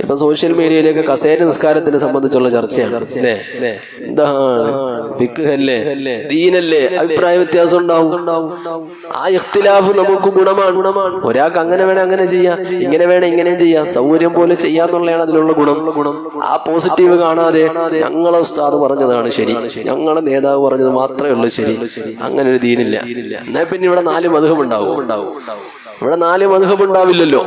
ഇപ്പൊ സോഷ്യൽ മീഡിയയിലേക്ക് കസേര നിസ്കാരത്തിനെ സംബന്ധിച്ചുള്ള ചർച്ചയാണ്. എന്താണ് പിക്ക് അല്ലേ? ദീനല്ലേ? അഭിപ്രായ വ്യത്യാസം ഉണ്ടാവും. ആ ഇഖ്തിലാഫ് നമുക്ക് ഗുണമാണ്. ഗുണമാണ് ഒരാൾക്ക് അങ്ങനെ വേണേ അങ്ങനെ ചെയ്യാം. ഇങ്ങനെ വേണേ ഇങ്ങനെയും ചെയ്യാം. സൗകര്യം പോലെ ചെയ്യാന്നുള്ളതാണ് അതിലുള്ള ഗുണം. ഗുണം ആ പോസിറ്റീവ് കാണാതെ ഞങ്ങളെ ഉസ്താദ് പറഞ്ഞതാണ് ശരി. ഞങ്ങളെ നേതാവ് പറഞ്ഞത് മാത്രമേ ഉള്ളൂ ശരി. അങ്ങനെ ഒരു ദീനില്ല. എന്നാ പിന്നെ ഇവിടെ നാല് മധുഹം ഉണ്ടാവും ഉണ്ടാവും. ഇവിടെ നാല് മധുഹം ഉണ്ടാവില്ലല്ലോ.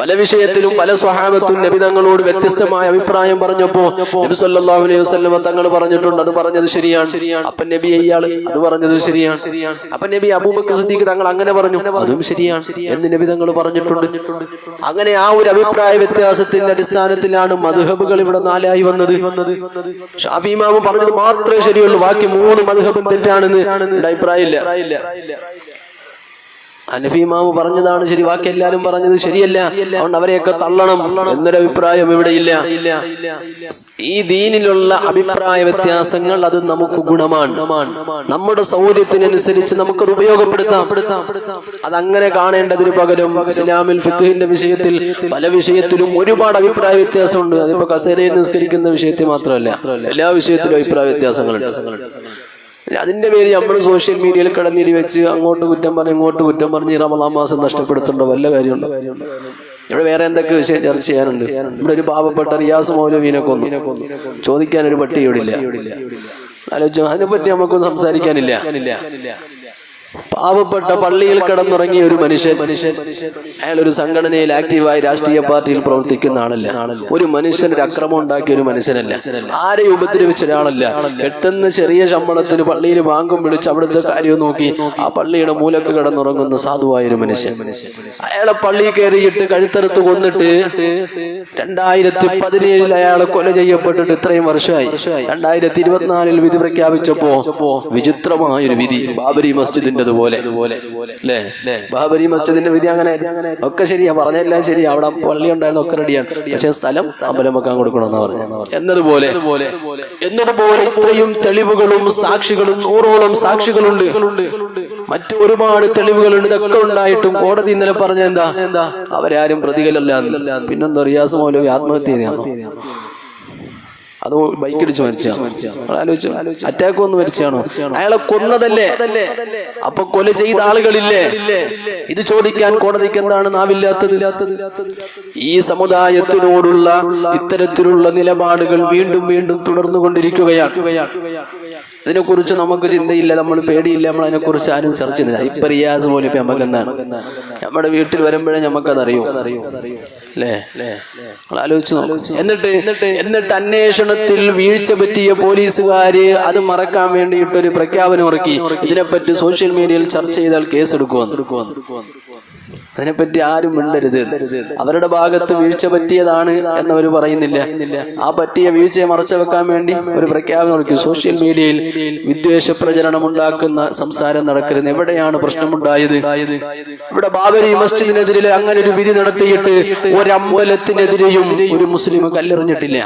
പല വിഷയത്തിലും പല സ്വഹാബത്തും നബി തങ്ങളോട് വ്യത്യസ്തമായ അഭിപ്രായം പറഞ്ഞപ്പോ നബി സല്ലല്ലാഹു അലൈഹി വസല്ലം തങ്ങൾ പറഞ്ഞിട്ടുണ്ട് അത് പറഞ്ഞത് ശരിയാണ്. അപ്പൻ നബി ഇയാൾ അത് പറഞ്ഞത് ശരിയാണ്. അപ്പൻ നബി അബൂബക്കർ സിദ്ദീഖ് തങ്ങൾ അങ്ങനെ പറഞ്ഞു അതും ശരിയാണ് എന്ന് നബി തങ്ങൾ പറഞ്ഞിട്ടുണ്ട്. അങ്ങനെ ആ ഒരു അഭിപ്രായ വ്യത്യാസത്തിന്റെ അടിസ്ഥാനത്തിലാണ് മധുഹബുകൾ ഇവിടെ നാലായി വന്നത്. ഷാഫി പറഞ്ഞത് മാത്രമേ ശരിയുള്ളൂ ബാക്കി മൂന്ന് മധുഹബും തെറ്റാണെന്ന് അഭിപ്രായമില്ല. അനഫിമാമ് പറഞ്ഞതാണ് ശരി ബാക്കി എല്ലാവരും പറഞ്ഞത് ശരിയല്ല. അതുകൊണ്ട് അവരെയൊക്കെ തള്ളണം എന്നൊരു അഭിപ്രായം ഇവിടെ ഇല്ല ഈ ദീനിലുള്ള അഭിപ്രായ വ്യത്യാസങ്ങൾ അത് നമുക്ക് ഗുണമാണ്. നമ്മുടെ സൗകര്യത്തിനനുസരിച്ച് നമുക്കത് ഉപയോഗപ്പെടുത്താം. അത് അങ്ങനെ കാണേണ്ടതിന് പകരം ഇസ്ലാമിൽ ഫിഖിന്റെ വിഷയത്തിൽ പല വിഷയത്തിലും ഒരുപാട് അഭിപ്രായ വ്യത്യാസമുണ്ട്. അതിപ്പോ കസേരയിൽ നിസ്കരിക്കുന്ന വിഷയത്തിൽ മാത്രമല്ല എല്ലാ വിഷയത്തിലും അഭിപ്രായ വ്യത്യാസങ്ങളുണ്ട്. അതിന്റെ പേര് നമ്മൾ സോഷ്യൽ മീഡിയയിൽ കിടന്നിടി വെച്ച് അങ്ങോട്ട് കുറ്റം പറഞ്ഞ് ഇങ്ങോട്ട് കുറ്റം പറഞ്ഞ് റമദാൻ മാസം നഷ്ടപ്പെടുത്തേണ്ട വല്ല കാര്യമുണ്ടോ. ഇവിടെ വേറെ എന്തൊക്കെ വിഷയം ചർച്ച ചെയ്യാനുണ്ട്? ഇവിടെ ഒരു പാവപ്പെട്ട റിയാസ് മൗലവീനെ കൊന്നു. ചോദിക്കാൻ ഒരു പട്ടി ഇവിടെ ഇല്ല ആലോചിച്ചു അതിനെപ്പറ്റി നമുക്കൊന്നും സംസാരിക്കാനില്ല. പാവപ്പെട്ട പള്ളിയിൽ കിടന്നുറങ്ങിയ ഒരു മനുഷ്യൻ. അയാൾ ഒരു സംഘടനയിൽ ആക്റ്റീവായി രാഷ്ട്രീയ പാർട്ടിയിൽ പ്രവർത്തിക്കുന്ന ആളല്ല. ഒരു മനുഷ്യൻ ഒരു അക്രമം ഉണ്ടാക്കിയ ഒരു മനുഷ്യനല്ല. ആരെ ഉപദ്രവിച്ച ഒരാളല്ല. പെട്ടെന്ന് ചെറിയ ശമ്പളത്തിന് പള്ളിയിൽ വാങ്കും വിളിച്ച് അവിടുത്തെ കാര്യം നോക്കി ആ പള്ളിയുടെ മൂലക്ക് കിടന്നുറങ്ങുന്ന സാധുവായ ഒരു മനുഷ്യൻ. അയാളെ പള്ളി കയറിയിട്ട് കഴുത്തറുത്ത് കൊന്നിട്ട് രണ്ടായിരത്തി പതിനേഴിൽ അയാളെ കൊല ചെയ്യപ്പെട്ടിട്ട് ഇത്രയും വർഷമായി. രണ്ടായിരത്തി ഇരുപത്തിനാലിൽ വിധി പ്രഖ്യാപിച്ചപ്പോ വിചിത്രമായൊരു വിധി ബാബരി മസ്ജിദിന്റെ പോലെ അല്ലേ ബാബരി മസ്ജിദിന്റെ വിധി അങ്ങനെ ഒക്കെ ശരിയാ. പറഞ്ഞെല്ലാം ശരി അവിടെ പള്ളി ഉണ്ടായിരുന്നു ഒക്കെ റെഡിയാണ് പക്ഷെ സ്ഥലം അമ്പലം വെക്കാൻ കൊടുക്കണമെന്നാ പറഞ്ഞു എന്നതുപോലെ. എന്നതുപോലെ. ഇത്രയും തെളിവുകളും സാക്ഷികളും നൂറോളം സാക്ഷികളുണ്ട്. മറ്റു ഒരുപാട് തെളിവുകളുണ്ട്. ഇതൊക്കെ ഉണ്ടായിട്ടും കോടതി ഇന്നലെ പറഞ്ഞ എന്താ? അവരാരും പ്രതികളല്ല പിന്നെന്താ റിയാസ് മൗലവി ആത്മഹത്യ ചെയ്താണോ അത് ബൈക്കടിച്ച് മരിച്ചാണ് ആലോചിച്ചു അറ്റാക്ക് വന്ന് മരിച്ചാണോ അയാളെ കൊന്നതല്ലേ? അപ്പൊ കൊല ചെയ്ത ആളുകളില്ലേ? ഇത് ചോദിക്കാൻ കോടതിക്ക് എന്താണ് നാവില്ലാത്തത്? ഈ സമുദായത്തിനോടുള്ള ഇത്തരത്തിലുള്ള നിലപാടുകൾ വീണ്ടും വീണ്ടും തുടർന്നു തുടർന്നുകൊണ്ടിരിക്കുകയാണ്. ഇതിനെക്കുറിച്ച് നമുക്ക് ചിന്തയില്ല നമ്മൾ പേടിയില്ല നമ്മൾ അതിനെക്കുറിച്ച് ആരും സെർച്ച് ചെയ്യുന്നില്ല ഇപ്പൊ റിയാസ് പോലെ ഇപ്പൊ നമുക്ക് എന്താണ് നമ്മുടെ വീട്ടിൽ വരുമ്പോഴേ നമുക്കത് അറിയൂ അല്ലേ ആലോചിച്ചു എന്നിട്ട് എന്നിട്ട് അന്വേഷണത്തിൽ വീഴ്ച പറ്റിയ പോലീസുകാര് അത് മറക്കാൻ വേണ്ടിയിട്ട് ഒരു പ്രഖ്യാപനം ഇറക്കി ഇതിനെപ്പറ്റി സോഷ്യൽ മീഡിയയിൽ ചർച്ച ചെയ്താൽ കേസ് എടുക്കുമെന്ന് അതിനെപ്പറ്റി ആരും മിണ്ടരുത്. അവരുടെ ഭാഗത്ത് വീഴ്ച പറ്റിയതാണ് എന്നവർ പറയുന്നില്ല. ആ പറ്റിയ വീഴ്ചയെ മറച്ചു വെക്കാൻ വേണ്ടി ഒരു പ്രഖ്യാപനം ഇറക്കി സോഷ്യൽ മീഡിയയിൽ വിദ്വേഷ പ്രചരണം ഉണ്ടാക്കുന്ന സംസാരം നടക്കരുത്. എവിടെയാണ് പ്രശ്നമുണ്ടായത്? ഇവിടെ ബാബരി മസ്ജിദിനെതിരെ അങ്ങനെ ഒരു വിധി നടത്തിയിട്ട് ഒരമ്പലത്തിനെതിരെയും ഒരു മുസ്ലിം കല്ലെറിഞ്ഞിട്ടില്ല.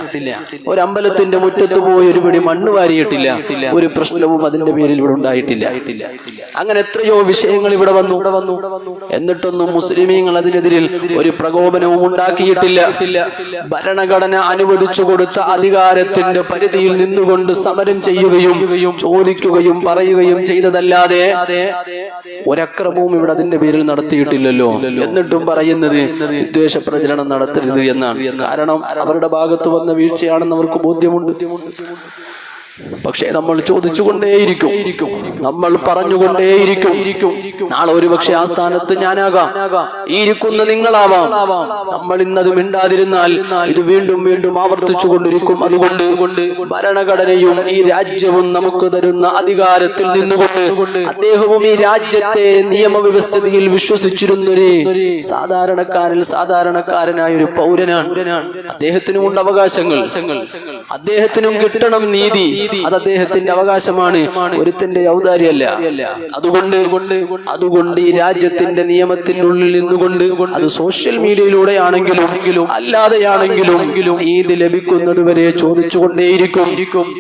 ഒരമ്പലത്തിന്റെ മുറ്റത്ത് പോയി ഒരു പിടി മണ്ണ് വാരിയിട്ടില്ല. ഒരു പ്രശ്നവും അതിന്റെ പേരിൽ ഇവിടെ ഉണ്ടായിട്ടില്ല. അങ്ങനെ എത്രയോ വിഷയങ്ങൾ ഇവിടെ വന്നു. എന്നിട്ടൊന്നും മുസ്ലിമീങ്ങൾ അതിനെതിരിൽ ഒരു പ്രകോപനവും ഉണ്ടാക്കിയിട്ടില്ല. ഭരണഘടന അനുവദിച്ചു കൊടുത്ത അധികാരത്തിന്റെ പരിധിയിൽ നിന്നുകൊണ്ട് സമരം ചെയ്യുകയും ചോദിക്കുകയും പറയുകയും ചെയ്തതല്ലാതെ ഒരക്രമവും ഇവിടെ അതിന്റെ പേരിൽ നടത്തിയിട്ടില്ലല്ലോ എന്നിട്ടും പറയുന്നത് വിദ്വേഷ പ്രചരണം നടത്തരുത് എന്നാണ്. കാരണം അവരുടെ ഭാഗത്ത് വന്ന വീഴ്ചയാണെന്ന് അവർക്ക് ബോധ്യമുണ്ട്. പക്ഷേ നമ്മൾ ചോദിച്ചുകൊണ്ടേയിരിക്കും. നമ്മൾ പറഞ്ഞുകൊണ്ടേയിരിക്കും. നാളെ ഒരു പക്ഷെ ആ സ്ഥാനത്ത് ഞാനാകാം. ഇരിക്കുന്ന നിങ്ങളാവാം. നമ്മൾ ഇന്നത് മിണ്ടാതിരുന്നാൽ ഇത് വീണ്ടും വീണ്ടും ആവർത്തിച്ചു കൊണ്ടിരിക്കും അതുകൊണ്ട് ഭരണഘടനയും ഈ രാജ്യവും നമുക്ക് തരുന്ന അധികാരത്തിൽ നിന്നുകൊണ്ട് അദ്ദേഹവും ഈ രാജ്യത്തെ നിയമവ്യവസ്ഥിതിയിൽ വിശ്വസിച്ചിരുന്നൊരു സാധാരണക്കാരിൽ സാധാരണക്കാരനായ ഒരു പൗരനാണ്. അദ്ദേഹത്തിനുമുണ്ട് അവകാശങ്ങൾ. അദ്ദേഹത്തിനും കിട്ടണം നീതി. അത് അദ്ദേഹത്തിന്റെ അവകാശമാണ്. ഒരുത്തിന്റെ ഔദാര്യമല്ല. അതുകൊണ്ട് അതുകൊണ്ട് ഈ രാജ്യത്തിന്റെ നിയമത്തിനുള്ളിൽ നിന്നുകൊണ്ട് അത് സോഷ്യൽ മീഡിയയിലൂടെ ആണെങ്കിലും അല്ലാതെയാണെങ്കിലും ഈദ് ലഭിക്കുന്നത് വരെ ചോദിച്ചുകൊണ്ടേയിരിക്കും.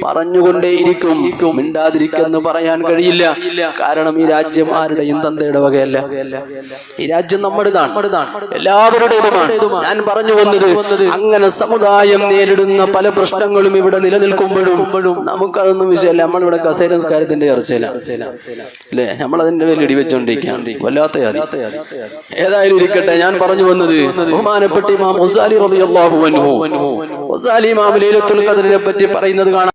പറഞ്ഞുകൊണ്ടേയിരിക്കും. മിണ്ടാതിരിക്കെന്ന് പറയാൻ കഴിയില്ല. കാരണം ഈ രാജ്യം ആരുടെയും തന്തയുടെ വകയല്ല. ഈ രാജ്യം നമ്മുടേതാണ്. എല്ലാവരുടേതുമാണ്. ഞാൻ പറഞ്ഞു വന്നത് അങ്ങനെ സമുദായം നേരിടുന്ന പല പ്രശ്നങ്ങളും ഇവിടെ നിലനിൽക്കുമ്പോഴും നമുക്കതൊന്നും വിഷയമല്ല. നമ്മളിവിടെ കസേര സംസ്കാരത്തിന്റെ ചർച്ചയിലാണ് അല്ലേ? നമ്മളതിന്റെ പേരിൽ ഇടിവെച്ചോണ്ടിരിക്കുകയാണ് വല്ലാത്ത. ഏതായാലും ഇരിക്കട്ടെ. ഞാൻ പറഞ്ഞു വന്നത് ബഹുമാനപ്പെട്ട ഇമാം റളിയല്ലാഹു അൻഹു. ഖദറിനെ പറ്റി പറയുന്നത് കാണാം.